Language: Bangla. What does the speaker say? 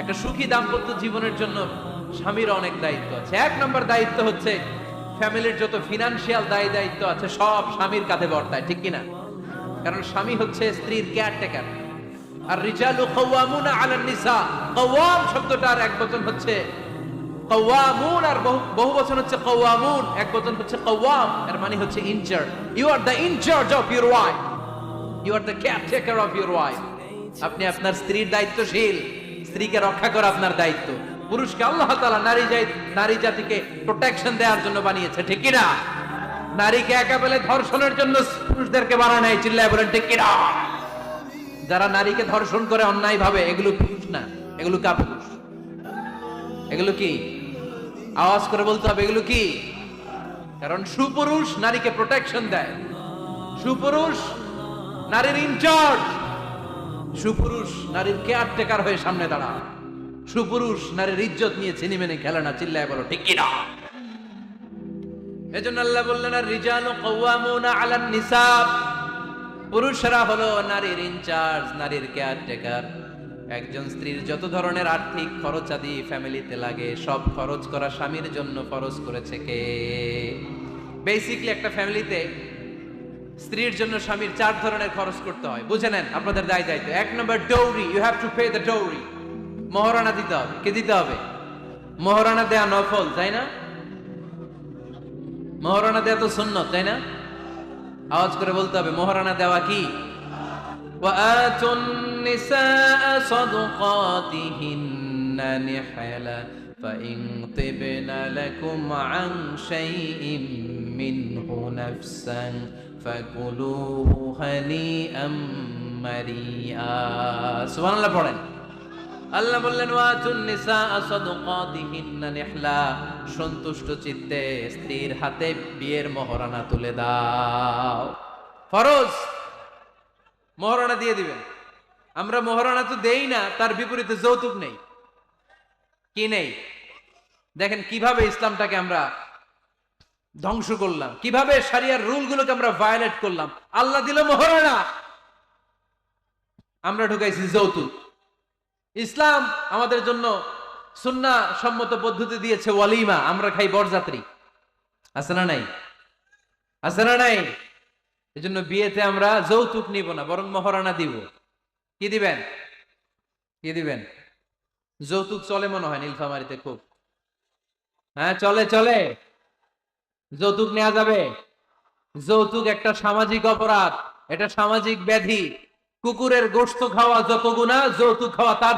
একটা সুখী দাম্পত্য জীবনের জন্য স্বামীর অনেক দায়িত্ব আছে। এক নম্বর দায়িত্ব হচ্ছে, ফ্যামিলির যত ফিনান্সিয়াল দায় দায়িত্ব আছে, সব স্বামীর কাঁধে বর্তায়, ঠিক কিনা? কারণ স্বামী হচ্ছে স্ত্রীর কেয়ারটেকার আর রিজালু কওয়ামুনা আলান নিসা, কওয়াম শব্দটার এক বচন হচ্ছে কওয়ামুন, আর বহু বচন হচ্ছে কওয়ামুন, এক বচন হচ্ছে কওয়াম, এর মানে হচ্ছে incharge you are the incharge of your wife you are the caretaker of your wife আপনি আপনার স্ত্রীর দায়িত্বশীল। স্ত্রীকে রক্ষা করা আপনার দায়িত্ব। পুরুষকে আল্লাহ তাআলা নারী জাতি, নারী জাতিকে প্রোটেকশন দেওয়ার জন্য বানিয়েছে, ঠিক কিনা? নারীকে একা পেলে ধর্ষণের জন্য পুরুষদেরকে বানানো হয় চিল্লায় বলেন, ঠিক কিনা? যারা নারীকে ধর্ষণ করে অন্যায় ভাবে, এগুলো পুরুষ না, এগুলো কাপুরুষ। এগুলো কি? আওয়াজ করে বলতে হবে, এগুলো কি? কারণ সুপুরুষ নারীকে প্রোটেকশন দেয়। সুপুরুষ নারীর ইনচার্জ সুপুরুষ নারীর কেয়ারটেকার হয়ে সামনে দাঁড়ায় সুপুরুষ নারীর ইজ্জত নিয়ে চিনি মেনে খেলে না, চিল্লায় বলো, ঠিক কিনা? এজন্য আল্লাহ বললেন আর রিজালু কওয়ামুনা আলান নিসাব। পুরুষরা হলো নারীর ইনচার্জ নারীর কেয়ারটেকার একজন স্ত্রীর যত ধরনের আর্থিক খরচাদি ফ্যামিলিতে লাগে, সব খরচ করা স্বামীর জন্য খরচ করেছে কে? বেসিকলি একটা ফ্যামিলিতে স্ত্রীর জন্য স্বামীর চার ধরনের খরচ করতে হয় বুঝে নেন আপনাদের দায় দায়িত্ব এক নম্বর dowry you have to pay the dowry Maharana দিতে হবে কে দিতে হবে মহারানা দেয়া নফল তাই না মহারানা দেয়া তো সুন্নত তাই না আওয়াজ করে বলতে হবে মহারানা দেওয়া কি وآتوا النساء صدقاتهن نحلا فإن طبن لكم عن شيء منه نفسا فكلوه هنيئا مريئا سبحان الله পড়েন আল্লাহ বললেন ওয়াতুন নিসা সাদকাতিহিন্না নিহলা সন্তুষ্ট চিত্তে স্ত্রীর হাতে বিয়ের মহারানা তুলে দাও ফরজ মহারানা দিয়ে দিবেন আমরা মহারানা তো দেই না তার বিপরীতে যৌতুক নেই কি নেই দেখেন কিভাবে ইসলামটাকে আমরা ধ্বংস করলাম। কীভাবে সারিয়ার রুলগুলোকে আমরা ভায়োলেট করলাম? আল্লাহ দিল মহারানা। আমরা ঢুকাইছি যৌতুক। ইসলাম আমাদের জন্য সুন্না সম্মত পদ্ধতি দিয়েছে ওয়ালিমা, আমরা খাই বরযাত্রী। আছে না নাই? আছে না নাই? এই জন্য বিয়েতে আমরা যৌতুক নিব না, বরং মহারানা দিব। কি দিবেন? কি দিবেন? যৌতুক চলে মনে হয় নীলফামারিতে খুব। হ্যাঁ চলে চলে। যৌতুক নেওয়া যাবে। যৌতুক একটা সামাজিক অপরাধ, এটা সামাজিক ব্যাধি। কুকুরের গোস্ত খাওয়া যত গুণা, যৌতুক খাওয়া তার